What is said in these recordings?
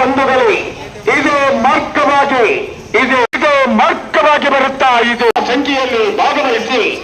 ಬಂಧುಗಳೇ. ಇದು ಮಾರ್ಗವಾಗಿ ಇದು ಇದು ಮಾರ್ಗವಾಗಿ ಬರುತ್ತಾ ಇದು ಸಂಖ್ಯೆಯಲ್ಲಿ ಭಾಗವಹಿಸಿ.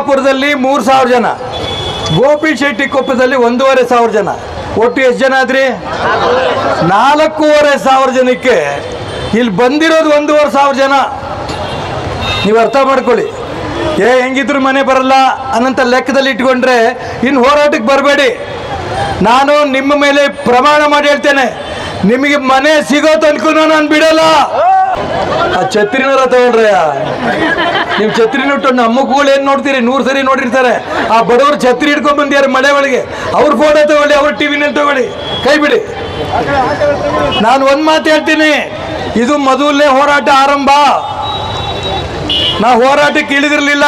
ಗೋವಿಂದಾಪುರದಲ್ಲಿ ಮೂರು ಸಾವಿರ ಜನ. ಗೋಪಿ ಶೆಟ್ಟಿ ಕೊಪ್ಪದಲ್ಲಿ ಒಂದೂವರೆ ಸಾವಿರ ಜನ. ಒಟ್ಟು ಎಷ್ಟು ಜನ ಆದ್ರಿ? ನಾಲ್ಕೂವರೆ ಸಾವಿರ ಜನಕ್ಕೆ. ಇಲ್ಲಿ ಬಂದಿರೋದು ಒಂದೂವರೆ ಸಾವಿರ ಜನ. ನೀವು ಅರ್ಥ ಮಾಡ್ಕೊಳ್ಳಿ. ಏ, ಹೆಂಗಿದ್ರು ಮನೆ ಬರಲ್ಲ ಅನ್ನಂತ ಲೆಕ್ಕದಲ್ಲಿ ಇಟ್ಕೊಂಡ್ರೆ ಇನ್ನು ಹೋರಾಟಕ್ಕೆ ಬರಬೇಡಿ. ನಾನು ನಿಮ್ಮ ಮೇಲೆ ಪ್ರಮಾಣ ಮಾಡಿ ಹೇಳ್ತೇನೆ. ನಿಮಗೆ ಮನೆ ಸಿಗೋ ತನಕ ನಾನು ಬಿಡಲ್ಲ. ಆ ಛತ್ರಿನಾರ ತಗೊಂಡ್ರಯ್ಯ ನೀವು ಛತ್ರಿ ನೋಟ್ಟು ನಮ್ಮ ಕೂಳು ಏನು ನೋಡ್ತೀರಿ? ನೂರು ಸರಿ ನೋಡಿರ್ತಾರೆ. ಆ ಬಡವರು ಛತ್ರಿ ಹಿಡ್ಕೊಂಡ್ ಬಂದಿದ್ದಾರೆ ಮಳೆ ಒಳಗೆ. ಅವ್ರ ಫೋಟೋ ತಗೊಳ್ಳಿ, ಅವ್ರ ಟಿವಿನಲ್ಲಿ ತಗೊಳ್ಳಿ. ಕೈ ಬಿಡಿ. ನಾನು ಒಂದು ಮಾತು ಹೇಳ್ತೀನಿ. ಇದು ಮೊದಲನೇ ಹೋರಾಟ ಆರಂಭ. ನಾ ಹೋರಾಟಕ್ಕೆ ಇಳಿದಿರಲಿಲ್ಲ.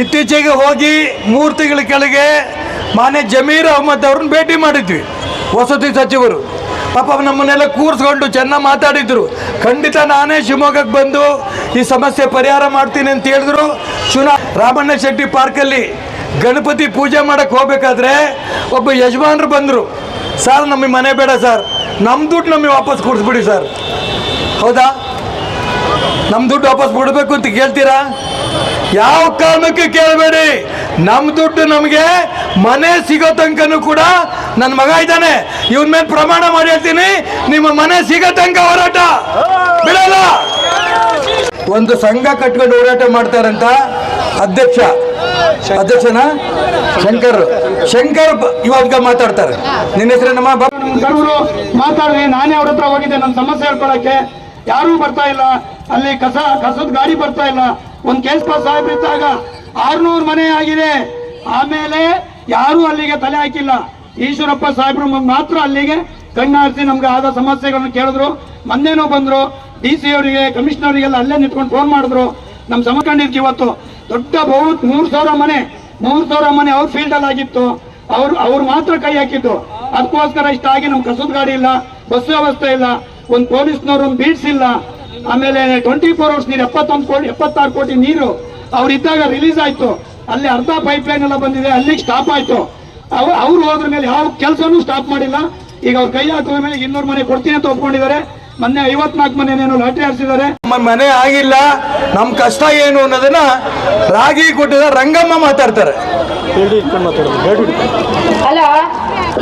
ಇತ್ತೀಚೆಗೆ ಹೋಗಿ ಮೂರು ತಿಂಗಳ ಕೆಳಗೆ ಮಾನ್ಯ ಜಮೀರ್ ಅಹಮದ್ ಅವ್ರನ್ನ ಭೇಟಿ ಮಾಡಿದ್ವಿ. ವಸತಿ ಸಚಿವರು. ಪಾಪ ನಮ್ಮನ್ನೆಲ್ಲ ಕೂರಿಸ್ಕೊಂಡು ಚೆನ್ನಾಗಿ ಮಾತಾಡಿದ್ರು. ಖಂಡಿತ ನಾನೇ ಶಿವಮೊಗ್ಗಕ್ಕೆ ಬಂದು ಈ ಸಮಸ್ಯೆ ಪರಿಹಾರ ಮಾಡ್ತೀನಿ ಅಂತ ಹೇಳಿದ್ರು. ಚುನಾ ರಾಮಣ್ಣ ಶೆಟ್ಟಿ ಪಾರ್ಕಲ್ಲಿ ಗಣಪತಿ ಪೂಜೆ ಮಾಡಕ್ಕೆ ಹೋಗ್ಬೇಕಾದ್ರೆ ಒಬ್ಬ ಯಜಮಾನರು ಬಂದರು. ಸರ್, ನಮಗೆ ಮನೆ ಬೇಡ ಸರ್. ನಮ್ಮ ದುಡ್ಡು ನಮಗೆ ವಾಪಸ್ ಕೊಡಿಸ್ಬಿಡಿ ಸರ್. ಹೌದಾ? ನಮ್ಮ ದುಡ್ಡು ವಾಪಸ್ ಬಿಡಬೇಕು ಅಂತ ಕೇಳ್ತೀರಾ? ಯಾವ ಕಾರಣಕ್ಕೆ ಕೇಳಬೇಡಿ. ನಮ್ಮ ದುಡ್ಡು ನಮಗೆ ಮನೆ ಸಿಗೋ ತನಕನೂ ಕೂಡ ನನ್ನ ಮಗ ಇದ್ದಾನೆ. ಇವನ್ ಮೇಲೆ ಪ್ರಮಾಣ ಮಾಡಿ ಹೇಳ್ತೀನಿ. ನಿಮ್ಮ ಮನೆ ಸಿಗೋ ತನಕ ಹೋರಾಟ. ಬಿಡಲ್ಲ. ಒಂದು ಸಂಘ ಕಟ್ಕೊಂಡು ಹೋರಾಟ ಮಾಡ್ತಾರಂತ ಅಧ್ಯಕ್ಷ. ಅಧ್ಯಕ್ಷನ? ಶಂಕರ್. ಶಂಕರ್ ಇವಾಗ ಮಾತಾಡ್ತಾರೆ. ನಿನ್ನ ಹೆಸರೇನಮ್ಮ ನಮ್ಮ ಗರುವರು ಮಾತಾಡಿದೆ ನಾನೇ ಅವ್ರ ಹತ್ರ ಹೋಗಿದ್ದೆ. ನನ್ನ ಸಮಸ್ಯೆ ಹೇಳ್ಕೊಳಕ್ಕೆ ಯಾರೂ ಬರ್ತಾ ಇಲ್ಲ. ಅಲ್ಲಿ ಕಸ, ಕಸದ ಗಾಡಿ ಬರ್ತಾ ಇಲ್ಲ. ಒಂದ್ ಕೇಸ್ ಪಾಸ್ ಸಾಹೇಬ್ರು ಇದ್ದಾಗ ಆರ್ನೂರು ಮನೆ ಆಗಿದೆ. ಆಮೇಲೆ ಯಾರೂ ಅಲ್ಲಿಗೆ ತಲೆ ಹಾಕಿಲ್ಲ. ಈಶ್ವರಪ್ಪ ಸಾಹೇಬ್ರು ಮಾತ್ರ ಅಲ್ಲಿಗೆ ಕಣ್ಣಾರಿಸಿ ನಮ್ಗೆ ಆದ ಸಮಸ್ಯೆಗಳನ್ನು ಕೇಳಿದ್ರು. ಮೊನ್ನೆನೂ ಬಂದ್ರು ಡಿ ಸಿ ಅವರಿಗೆ ಕಮಿಷನರ್ಗೆಲ್ಲ ಅಲ್ಲೇ ನಿಂತ್ಕೊಂಡು ಫೋನ್ ಮಾಡಿದ್ರು. ನಮ್ಮ ಸಮಕೊಂಡಿದ್ವಿ ಇವತ್ತು ದೊಡ್ಡ ಬಹು ಮೂರು ಸಾವಿರ ಮನೆ, ಮೂರು ಸಾವಿರ ಮನೆ ಅವ್ರ ಫೀಲ್ಡಲ್ಲಿ ಆಗಿತ್ತು. ಅವ್ರು ಅವ್ರು ಮಾತ್ರ ಕೈ ಹಾಕಿದ್ದು. ಅದಕ್ಕೋಸ್ಕರ ಇಷ್ಟ ಆಗಿ ನಮ್ ಕಸದ ಗಾಡಿ ಇಲ್ಲ, ಬಸ್ ವ್ಯವಸ್ಥೆ ಇಲ್ಲ, ಒಂದ್ ಪೊಲೀಸ್ನವ್ರು ಒಂದು ಬೀಟ್ಸ್ ಇಲ್ಲ ಆಮೇಲೆ ಟ್ವೆಂಟಿ ಫೋರ್ ಅವರ್ಸ್ ನೀರು, ಎಪ್ಪತ್ತೊಂದು ಕೋಟಿ, ಎಪ್ಪತ್ತಾರು ಕೋಟಿ ನೀರು ಅವ್ರು ಇದ್ದಾಗ ರಿಲೀಸ್ ಆಯಿತು. ಅಲ್ಲಿ ಅರ್ಧ ಪೈಪ್ ಲೈನ್ ಎಲ್ಲ ಬಂದಿದೆ, ಅಲ್ಲಿಗೆ ಸ್ಟಾಪ್ ಆಯ್ತು. ಅವ್ರು ಅವ್ರು ಹೋದ್ರ ಮೇಲೆ ಯಾವ ಕೆಲಸನೂ ಸ್ಟಾಪ್ ಮಾಡಿಲ್ಲ. ಈಗ ಅವ್ರ ಕೈ ಹಾಕುವ ಮೇಲೆ ಇನ್ನೂರು ಮನೆ ಕೊಡ್ತೀನಿ ಅಂತ ಒಪ್ಕೊಂಡಿದ್ದಾರೆ. ಮೊನ್ನೆ ಐವತ್ನಾಲ್ಕು ಮನೆನೇನೋ ಲಾಟ್ರಿ ಹಾರಿಸಿದ್ದಾರೆ ನಮ್ಮ ಮನೆ ಆಗಿಲ್ಲ ನಮ್ಮ ಕಷ್ಟ ಏನು ಅನ್ನೋದನ್ನ ರಾಗಿ ಕೊಟ್ಟಿದ ರಂಗಮ್ಮ ಮಾತಾಡ್ತಾರೆ. ಅಲ್ಲ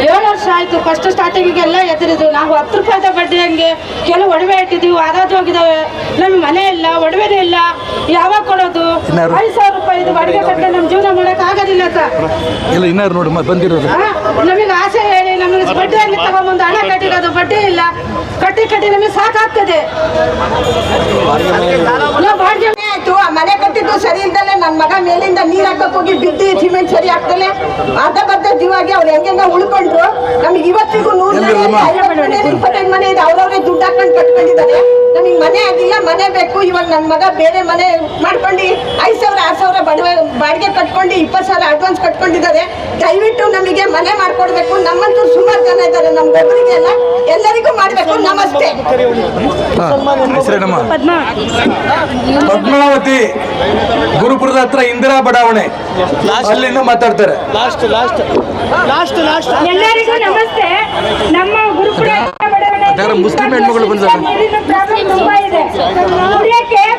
ಏಳು ವರ್ಷ ಆಯ್ತು ಫಸ್ಟ್ ಸ್ಟಾರ್ಟಿಂಗಿಗೆಲ್ಲ ಎದುರಿದ್ವು ನಾವು ಹತ್ತು ರೂಪಾಯಿದ ಬಡ್ಡಿ ಹಂಗೆ ಕೆಲವು ಒಡವೆ ಇಟ್ಟಿದ್ದೀವಿ ಆರಾಜ್ ಹೋಗಿದ್ದಾವೆ. ನಮ್ಮ ಮನೆ ಇಲ್ಲ ಒಡವೆನೇ ಇಲ್ಲ. ಯಾವಾಗ ಕೊಡೋದು? ಐದು ಸಾವಿರ ರೂಪಾಯಿ ಬಾಡಿಗೆ ಕಟ್ಟೆ ನಮ್ಮ ಜೀವನ ಮಾಡಕ್ ಆಗೋದಿಲ್ಲ ಸರ್ ಇಲ್ಲ ಇನ್ನಾರು ನೋಡಿ ಬಂದಿರೋದು. ನಮಗೆ ಆಸೆ ಹೇಳಿ ನಮಗೆ ಬಡ್ಡಿ ಹಂಗೆ ತಗೊಂಬಂದು ಹಣ ಕಟ್ಟಿರೋದು ಬಡ್ಡಿ ಇಲ್ಲ. ಕಟ್ಟಿ ಕಟ್ಟಿ ನಮಗೆ ಸಾಕಾಗ್ತದೆ. ನಾವು ಬಾಡಿಗೆ ಆಯ್ತು ಆ ಮನೆ ಕಟ್ಟಿದ್ದು ಸರಿ ಇಲ್ದಲೆ ನನ್ನ ಮಗ ಮೇಲಿಂದ ನೀರ್ ಹಾಕಕ್ ಹೋಗಿ ಬಿದ್ದು ಸಿಮೆಂಟ್ ಸರಿ ಆಗ್ತಲೆ. ಅರ್ಧ ಬರ್ಧ ಜೀವಾಗಿ ಅವ್ರು ಹೆಂಗೆಂಗ ಉಳ್ಕೊಂಡ್ರು. ನಮ್ಗೆ ಇವತ್ತಿಗೂ ನೂರು ಇಪ್ಪತ್ತೈದು ಮನೆ ಇದೆ ಅವ್ರವ್ರೆ ದುಡ್ಡು ಹಾಕೊಂಡು ಕಟ್ಕೊಂಡಿದ್ದಾರೆ. ನಮಗೆ ಮನೆ ಆಗಿಲ್ಲ ಮನೆ ಬೇಕು. ಇವಾಗ ನನ್ನ ಮಗ ಬೇರೆ ಮನೆ ಮಾಡ್ಕೊಂಡು ಐದು ಸಾವಿರ ಆರು ಸಾವಿರ ಬಡವೆ ಬಾಡಿಗೆ ಕಟ್ಕೊಂಡು ಇಪ್ಪತ್ತು ಸಾವಿರ ಅಡ್ವಾನ್ಸ್ ಕಟ್ಕೊಂಡಿದ್ದಾರೆ. ದಯವಿಟ್ಟು ನಮಗೆ ಮನೆ ಮಾಡ್ಕೊಡ್ಬೇಕು. ನಮ್ಮಂತೂ ಸುಮಾರು ಜನ ಇದ್ದಾರೆ ನಮ್ಮ ಒಬ್ಬರಿಗೆ ಎಲ್ಲ. ಎಲ್ಲರಿಗೂ ಮಾಡಬೇಕು. ನಮಸ್ತೆ. ಪದ್ಮಾವತಿ ಗುರುಪುರದ ಹತ್ರ ಇಂದಿರಾ ಬಡಾವಣೆ. ಅಲ್ಲಿಂದ ಮಾತಾಡ್ತಾರೆ. ಲಾಸ್ಟ್ ಲಾಸ್ಟ್ ಲಾಸ್ಟ್ ಲಾಸ್ಟ್ ಎಲ್ಲರಿಗೂ ನಮಸ್ತೆ. ನಮ್ಮ ಗುರುಕುಲ ಅದಾರ ಮುಸ್ಲಿಂ ಹೆಣ್ಮಗಳು ಬಂದಿದ್ದಾರೆ.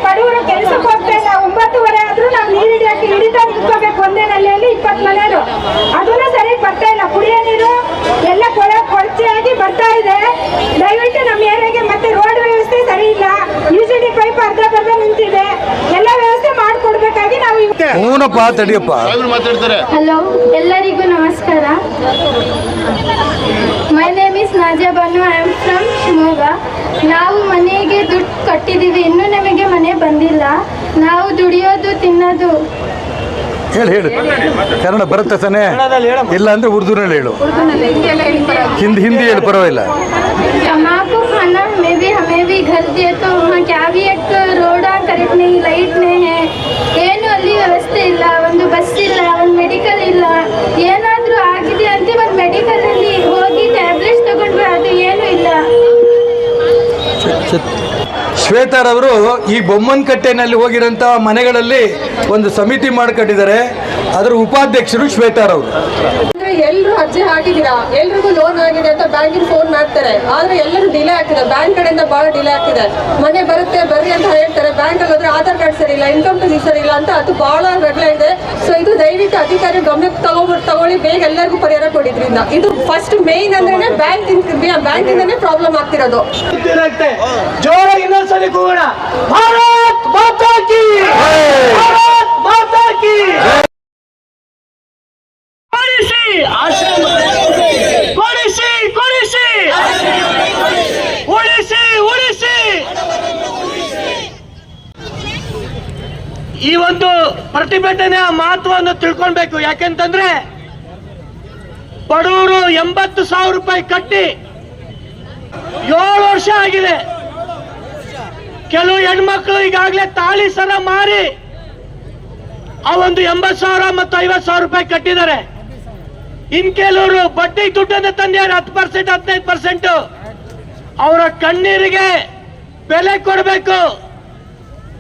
ಬಡವರು ಕೆಲಸಕ್ಕೆ ಹೋಗ್ತಾ ಇಲ್ಲ ಒಂಬತ್ತುವರೆ ಆದ್ರೂ ನಾವು ನೀರು ಹಿಡಿಯಕ್ಕೆ ಹಿಡಿತಾ ನಿಂತ್ಕೋಬೇಕು ಒಂದೇ ನಲ್ಲಿಯಲ್ಲಿ ಇಪ್ಪತ್ತು ಮನೆಯವರು ಅದನ್ನು ಸರಿಯಾಗಿ ಬರ್ತಾ ಇಲ್ಲ. ಕುಡಿಯೋ ನೀರು ಎಲ್ಲ ಕೊಳ ಕೊಳಚೆಯಾಗಿ ಬರ್ತಾ ಇದೆ. ದಯವಿಟ್ಟು ನಮ್ಮ ಏರಿಯಾಗೆ ಮತ್ತೆ ರೋಡ್ ವ್ಯವಸ್ಥೆ ಸರಿ ಇಲ್ಲ. ಯು ಸಿ ಡಿ ಪೈಪ್ ಅರ್ಧ ಬರ್ಧ ನಿಂತಿದೆ. ಹೂನಪ್ಪ ತಡಿಯಪ್ಪ. ಮಾತಾಡ್ತಾರೆ? ಹಲೋ ಎಲ್ಲರಿಗೂ ನಮಸ್ಕಾರ. ಮೈ name is Naja Banu I am from Shivamogga ನಾವು ಮನೆಗೆ ದುಡ್ಡು ಕಟ್ಟಿದ್ದೀವಿ ಇನ್ನೂ ನಮಗೆ ಮನೆ ಬಂದಿಲ್ಲ ನಾವು ದುಡಿಯೋದು ತಿನ್ನೋದು ಹೇಳಿ ಹೇಳಿ ಕನ್ನಡ ಬರುತ್ತೆ ತಾನೇ ಇಲ್ಲ ಅಂದ್ರೆ ಉರ್ದುನಲ್ಲಿ ಹೇಳು ಹಿಂದಿ ಹಿಂದಿ ಹೇಳಿ ಪರವಾಗಿಲ್ಲ तम्बाकू खाना हमें भी हमें भी घर दिए तो वहाँ क्या भी एक ರೋಡ ಕರೆಕ್ಟ್ नहीं ಲೈಟ್ नहीं है ಏನು ಅಲ್ಲಿ ವ್ಯವಸ್ಥೆ ಇಲ್ಲ ಒಂದು ಬಸ್ ಇಲ್ಲ ಒಂದು ಮೆಡಿಕಲ್ ಇಲ್ಲ ಏನಾದರೂ ಶ್ವೇತಾರವರು ಈ ಬೊಮ್ಮನಕಟ್ಟೆನಲ್ಲಿ ಹೋಗಿರೋಂಥ ಮನೆಗಳಲ್ಲಿ ಒಂದು ಸಮಿತಿ ಮಾಡ್ಕೊಂಡಿದ್ದಾರೆ ಅದರ ಉಪಾಧ್ಯಕ್ಷರು ಶ್ವೇತಾರ್ ಅವರು. ಎಲ್ಲರೂ ಅರ್ಜಿ ಹಾಕಿದೀರಾ ಎಲ್ರಿಗೂ ಲೋನ್ ಆಗಿದೆ ಅಂತ ಬ್ಯಾಂಕಿಗೆ ಫೋನ್ ಮಾಡ್ತಾರೆ. ಆದ್ರೆ ಎಲ್ಲರೂ ಡಿಲೇ ಆಗ್ತಿದೆ ಬ್ಯಾಂಕ್ ಕಡೆಯಿಂದ ಬಹಳ ಡಿಲೇ ಆಗ್ತಿದೆ. ಮನೆ ಬರುತ್ತೆ ಬರ್ರಿ ಅಂತ ಹೇಳ್ತಾರೆ. ಬ್ಯಾಂಕ್ ಅಲ್ಲಿ ಹೋದ್ರೆ ಆಧಾರ್ ಕಾರ್ಡ್ ಸರಿ ಇಲ್ಲ ಇನ್ಕಮ್ ಟ್ಯಾಕ್ಸ್ ಸರಿ ಇಲ್ಲ ಅಂತ ಅದು ಬಹಳ ರಗಳೆ ಇದೆ. ಸೊ ಇದು ದಯವಿಟ್ಟು ಅಧಿಕಾರಿ ಗಮನಕ್ಕೆ ತಗೊಂಡ್ಬಿಟ್ಟು ತಗೊಳ್ಳಿ. ಬೇಗ ಎಲ್ಲರಿಗೂ ಪರಿಹಾರ ಕೊಡಿದ್ರಿಂದ. ಇದು ಫಸ್ಟ್ ಮೇನ್ ಅಂದ್ರೆ ಬ್ಯಾಂಕ್ ಬ್ಯಾಂಕ್ ಇಂದಾನೆ ಪ್ರಾಬ್ಲಮ್ ಆಗ್ತಿರೋದು. ಜೋರಾಗಿ ಜೋರ ಇನ್ನೊಂದ್ಸಲಿ ಕೂಗೋಣ. ಭಾರತ್ ಮಾತಾ ಕಿ! ಭಾರತ್ ಮಾತಾ ಕಿ! ಈ ಒಂದು ಪ್ರತಿಭಟನೆಯ ಮಹತ್ವವನ್ನು ತಿಳ್ಕೊಳ್ಬೇಕು. ಯಾಕೆಂತಂದ್ರೆ ಬಡವರು ಎಂಬತ್ತು ಸಾವಿರ ರೂಪಾಯಿ ಕಟ್ಟಿ ಏಳು ವರ್ಷ ಆಗಿದೆ. ಕೆಲವು ಹೆಣ್ಮಕ್ಳು ಈಗಾಗಲೇ ತಾಳಿ ಸರ ಮಾರಿ ಆ ಒಂದು ಎಂಬತ್ತು ಸಾವಿರ ಮತ್ತು ಐವತ್ತು ಸಾವಿರ ರೂಪಾಯಿ ಕಟ್ಟಿದ್ದಾರೆ. ಇನ್ ಕೆಲವರು ಬಡ್ಡಿ ದುಡ್ಡನ್ನು ತಂದಿದ್ದಾರೆ ಹತ್ತು ಪರ್ಸೆಂಟ್, ಹದಿನೈದು ಪರ್ಸೆಂಟ್ ಅವರ ಕಣ್ಣೀರಿಗೆ ಬೆಲೆ ಕೊಡಬೇಕು.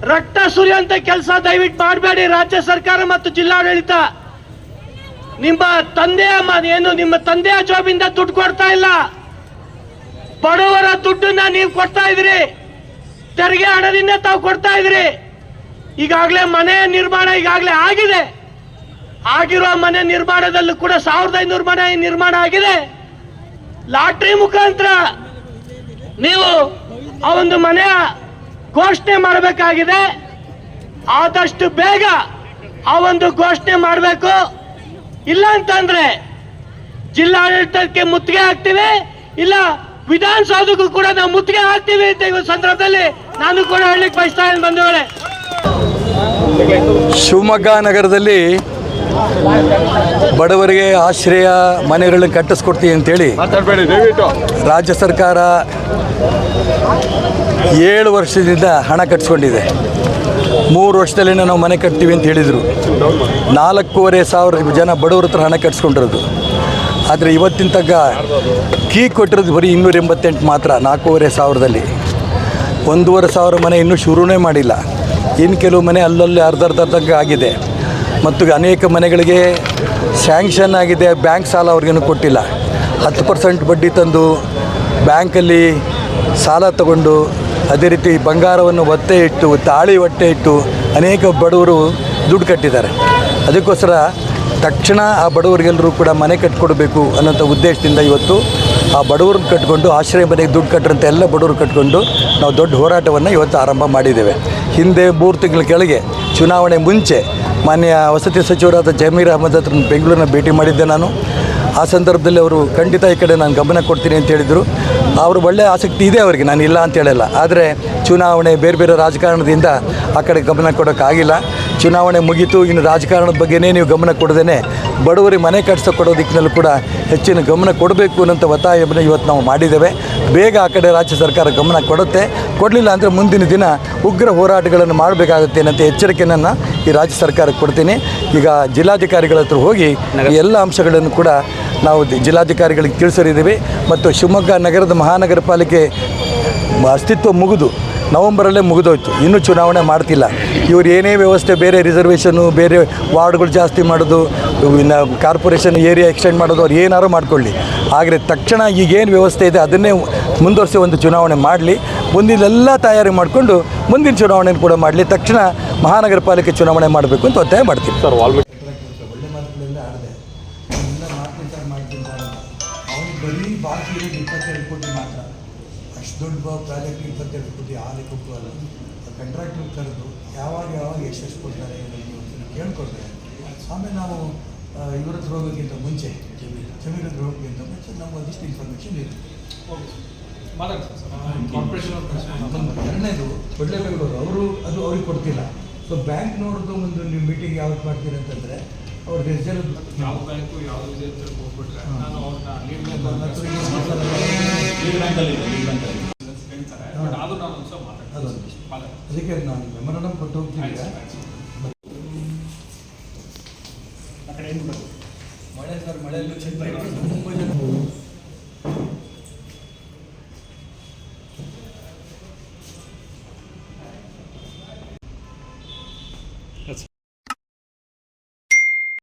ರಕ್ತ ಸುರಿಯಂತ ಕೆಲಸ ದಯವಿಟ್ಟು ಮಾಡಬೇಡಿ. ರಾಜ್ಯ ಸರ್ಕಾರ ಮತ್ತು ಜಿಲ್ಲಾಡಳಿತ ನಿಮ್ಮ ತಂದೆಯ ಏನು ನಿಮ್ಮ ತಂದೆಯ ಜಾಬಿಂದ ದುಡ್ಡು ಕೊಡ್ತಾ ಇಲ್ಲ. ಬಡವರ ದುಡ್ಡನ್ನ ನೀವು ಕೊಡ್ತಾ ಇದ್ರಿ. ತೆರಿಗೆ ಹಣದಿಂದ ತಾವು ಕೊಡ್ತಾ ಇದ್ರಿ. ಈಗಾಗಲೇ ಮನೆ ನಿರ್ಮಾಣ ಈಗಾಗಲೇ ಆಗಿದೆ. ಆಗಿರುವ ಮನೆ ನಿರ್ಮಾಣದಲ್ಲೂ ಕೂಡ ಸಾವಿರದ ಐನೂರು ಮನೆ ನಿರ್ಮಾಣ ಆಗಿದೆ. ಲಾಟ್ರಿ ಮುಖಾಂತರ ನೀವು ಆ ಒಂದು ಮನೆಯ ಘೋಷಣೆ ಮಾಡಬೇಕಾಗಿದೆ. ಆದಷ್ಟು ಬೇಗ ಆ ಒಂದು ಘೋಷಣೆ ಮಾಡಬೇಕು. ಇಲ್ಲ ಅಂತಂದ್ರೆ ಜಿಲ್ಲಾಡಳಿತಕ್ಕೆ ಮುತ್ತಿಗೆ ಹಾಕ್ತೀವಿ. ಇಲ್ಲ ವಿಧಾನಸೌಧಕ್ಕೂ ಕೂಡ ನಾವು ಮುತ್ತಿಗೆ ಹಾಕ್ತೀವಿ ಅಂತ ಈ ಸಂದರ್ಭದಲ್ಲಿ ನಾನು ಕೂಡ ಹೇಳಲಿಕ್ಕೆ ಬಯಸ್ತಾ ಇದ್ದೀನಿ ಬಂಧುಗಳೇ. ಶಿವಮೊಗ್ಗ ನಗರದಲ್ಲಿ ಬಡವರಿಗೆ ಆಶ್ರಯ ಮನೆಗಳನ್ನು ಕಟ್ಟಿಸ್ಕೊಡ್ತೀವಿ ಅಂತೇಳಿ ರಾಜ್ಯ ಸರ್ಕಾರ ಏಳು ವರ್ಷದಿಂದ ಹಣ ಕಟ್ಸ್ಕೊಂಡಿದೆ. ಮೂರು ವರ್ಷದಲ್ಲಿ ನಾವು ಮನೆ ಕಟ್ತೀವಿ ಅಂತ ಹೇಳಿದರು. ನಾಲ್ಕೂವರೆ ಸಾವಿರ ಜನ ಬಡವ್ರ ಹತ್ರ ಹಣ ಕಟ್ಸ್ಕೊಂಡಿರೋದು. ಆದರೆ ಇವತ್ತಿನ ತಗ್ಗ ಕೀ ಕೊಟ್ಟಿರೋದು ಬರೀ ಇನ್ನೂರ ಎಂಬತ್ತೆಂಟು ಮಾತ್ರ, ನಾಲ್ಕೂವರೆ ಸಾವಿರದಲ್ಲಿ. ಒಂದೂವರೆ ಸಾವಿರ ಮನೆ ಇನ್ನೂ ಶುರುನೇ ಮಾಡಿಲ್ಲ. ಇನ್ನು ಕೆಲವು ಮನೆ ಅಲ್ಲಲ್ಲಿ ಅರ್ಧ ಅರ್ಧ ಆಗಿದೆ. ಮತ್ತು ಅನೇಕ ಮನೆಗಳಿಗೆ ಸ್ಯಾಂಕ್ಷನ್ ಆಗಿದೆ, ಬ್ಯಾಂಕ್ ಸಾಲ ಅವ್ರಿಗೇನು ಕೊಟ್ಟಿಲ್ಲ. ಹತ್ತು ಪರ್ಸೆಂಟ್ ಬಡ್ಡಿ ತಂದು ಬ್ಯಾಂಕಲ್ಲಿ ಸಾಲ ತಗೊಂಡು ಅದೇ ರೀತಿ ಬಂಗಾರವನ್ನು ಒತ್ತೆ ಇಟ್ಟು, ತಾಳಿ ಹೊಟ್ಟೆ ಇಟ್ಟು ಅನೇಕ ಬಡವರು ದುಡ್ಡು ಕಟ್ಟಿದ್ದಾರೆ. ಅದಕ್ಕೋಸ್ಕರ ತಕ್ಷಣ ಆ ಬಡವರಿಗೆಲ್ಲರೂ ಕೂಡ ಮನೆ ಕಟ್ಕೊಡ್ಬೇಕು ಅನ್ನೋಂಥ ಉದ್ದೇಶದಿಂದ ಇವತ್ತು ಆ ಬಡವ್ರನ್ನ ಕಟ್ಕೊಂಡು, ಆಶ್ರಯ ಮನೆಗೆ ದುಡ್ಡು ಕಟ್ಟರಂತ ಎಲ್ಲ ಬಡವರು ಕಟ್ಕೊಂಡು ನಾವು ದೊಡ್ಡ ಹೋರಾಟವನ್ನು ಇವತ್ತು ಆರಂಭ ಮಾಡಿದ್ದೇವೆ. ಹಿಂದೆ ಮೂರು ತಿಂಗಳ ಕೆಳಗೆ ಚುನಾವಣೆ ಮುಂಚೆ ಮಾನ್ಯ ವಸತಿ ಸಚಿವರಾದ ಜಮೀರ್ ಅಹಮದ್ ಹತ್ರ ಬೆಂಗಳೂರಿನ ಭೇಟಿ ಮಾಡಿದ್ದೆ ನಾನು. ಆ ಸಂದರ್ಭದಲ್ಲಿ ಅವರು ಖಂಡಿತ ಈ ಕಡೆ ನಾನು ಗಮನ ಕೊಡ್ತೀನಿ ಅಂತ ಹೇಳಿದರು. ಅವರು ಒಳ್ಳೆಯ ಆಸಕ್ತಿ ಇದೆ ಅವರಿಗೆ ನಾನು ಇಲ್ಲ ಅಂತ ಹೇಳಲ್ಲ. ಆದರೆ ಚುನಾವಣೆ ಬೇರೆ ಬೇರೆ ರಾಜಕಾರಣದಿಂದ ಆ ಕಡೆ ಗಮನ ಕೊಡೋಕ್ಕಾಗಿಲ್ಲ ಚುನಾವಣೆ ಮುಗಿತು ಇನ್ನು ರಾಜಕಾರಣದ ಬಗ್ಗೆನೇ ನೀವು ಗಮನ ಕೊಡದೇನೆ. ಬಡವರಿಗೆ ಮನೆ ಕಟ್ಟಿಸೋ ಕೊಡೋ ದಿಕ್ಕಿನಲ್ಲೂ ಕೂಡ ಹೆಚ್ಚಿನ ಗಮನ ಕೊಡಬೇಕು ಅನ್ನೋಂಥ ಒತ್ತಾಯವನ್ನು ಇವತ್ತು ನಾವು ಮಾಡಿದ್ದೇವೆ. ಬೇಗ ಆ ಕಡೆ ರಾಜ್ಯ ಸರ್ಕಾರ ಗಮನ ಕೊಡುತ್ತೆ. ಕೊಡಲಿಲ್ಲ ಅಂದರೆ ಮುಂದಿನ ದಿನ ಉಗ್ರ ಹೋರಾಟಗಳನ್ನು ಮಾಡಬೇಕಾಗುತ್ತೆ ಅನ್ನೋಂಥ ಎಚ್ಚರಿಕೆಯನ್ನು ಈ ರಾಜ್ಯ ಸರ್ಕಾರಕ್ಕೆ ಕೊಡ್ತೀನಿ. ಈಗ ಜಿಲ್ಲಾಧಿಕಾರಿಗಳ ಹತ್ರ ಹೋಗಿ ಎಲ್ಲ ಅಂಶಗಳನ್ನು ಕೂಡ ನಾವು ಜಿಲ್ಲಾಧಿಕಾರಿಗಳಿಗೆ ತಿಳಿಸರಿದ್ದೀವಿ ಮತ್ತು ಶಿವಮೊಗ್ಗ ನಗರದ ಮಹಾನಗರ ಪಾಲಿಕೆ ಅಸ್ತಿತ್ವ ಮುಗಿದು ನವಂಬರಲ್ಲೇ ಮುಗಿದೋಯ್ತು. ಇನ್ನೂ ಚುನಾವಣೆ ಮಾಡ್ತಿಲ್ಲ. ಇವರು ಏನೇ ವ್ಯವಸ್ಥೆ ಬೇರೆ ರಿಸರ್ವೇಷನು ಬೇರೆ ವಾರ್ಡ್ಗಳು ಜಾಸ್ತಿ ಮಾಡೋದು, ಇನ್ನು ಕಾರ್ಪೊರೇಷನ್ ಏರಿಯಾ ಎಕ್ಸ್ಟೆಂಡ್ ಮಾಡೋದು ಅವ್ರು ಏನಾರು ಮಾಡ್ಕೊಳ್ಳಿ. ಆದರೆ ತಕ್ಷಣ ಈಗೇನು ವ್ಯವಸ್ಥೆ ಇದೆ ಅದನ್ನೇ ಮುಂದುವರಿಸಿ ಒಂದು ಚುನಾವಣೆ ಮಾಡಲಿ. ಮುಂದಿನೆಲ್ಲ ತಯಾರಿ ಮಾಡಿಕೊಂಡು ಮುಂದಿನ ಚುನಾವಣೆಯನ್ನು ಕೂಡ ಮಾಡಲಿ. ತಕ್ಷಣ ಮಹಾನಗರ ಪಾಲಿಕೆ ಚುನಾವಣೆ ಮಾಡಬೇಕು ಅಂತ ಒತ್ತಾಯ ಮಾಡ್ತೀವಿ ಸರ್, ವಾಲ್ಮೀಕಿ ಬರೀ ಬಾಕಿ ಇರೋದು ಇಪ್ಪತ್ತೆರಡು ಕೋಟಿ ಮಾತ್ರ. ಅಷ್ಟು ದೊಡ್ಡ ಪ್ರಾಜೆಕ್ಟ್ ಇಪ್ಪತ್ತೆರಡು ಕೋಟಿ ಆ ಕೊಟ್ಟು ಅಲ್ಲ. ಕಂಟ್ರಾಕ್ಟರ್ ಕರೆದು ಯಾವಾಗ ಯಾವಾಗ ಎಷ್ಟೆಷ್ಟು ಕೊಡ್ತಾರೆ ಅಂತ ಯೋಚನೆ ಹೇಳ್ಕೊಡ್ರೆ ಆಮೇಲೆ ನಾವು ಇವರ ಹತ್ರ ಹೋಗೋಕ್ಕಿಂತ ಮುಂಚೆ ಜಮೀರ್ ಹತ್ರ ಹೋಗೋಕ್ಕಿಂತ ಮುಂಚೆ ನಮ್ಗೆ ಒಂದಿಷ್ಟು ಇನ್ಫಾರ್ಮೇಷನ್ ಇರುತ್ತೆ ಆಮೇಲೆ ಎರಡನೇದು ಕೊಡಲೇಬೇಕು ಅವರು ಅವರು ಅದು ಅವ್ರಿಗೆ ಕೊಡ್ತಿಲ್ಲ. ಸೊ ಬ್ಯಾಂಕ್ನವ್ರದ್ದು ಒಂದು ನೀವು ಮೀಟಿಂಗ್ ಯಾವತ್ತು ಮಾಡ್ತೀರಿ ಅಂತಂದರೆ ಅವ್ರಿಗೆ ಹೆಸರು ಯಾವ ಬ್ಯಾಂಕು ಯಾವ ಇದೆ ಅಂತ ಹೋಗ್ಬಿಟ್ರೆ ನಾನು ಅವ್ರನ್ನ ಲೀಡ್ ಬಟ್ ಅದು ನಾನು ಅದೊಂದು ಮಾತಾಡ್ತೀನಿ. ಅದಕ್ಕೆ ನಾನು ಮೆಮೊರಂಡಮ್ ಕೊಟ್ಟು ಹೋಗ್ತೀನಿ ಈಗ. ಮಳೆ ಸರ್ ಮಳೆಯಲ್ಲಿ ತುಂಬ ಜನ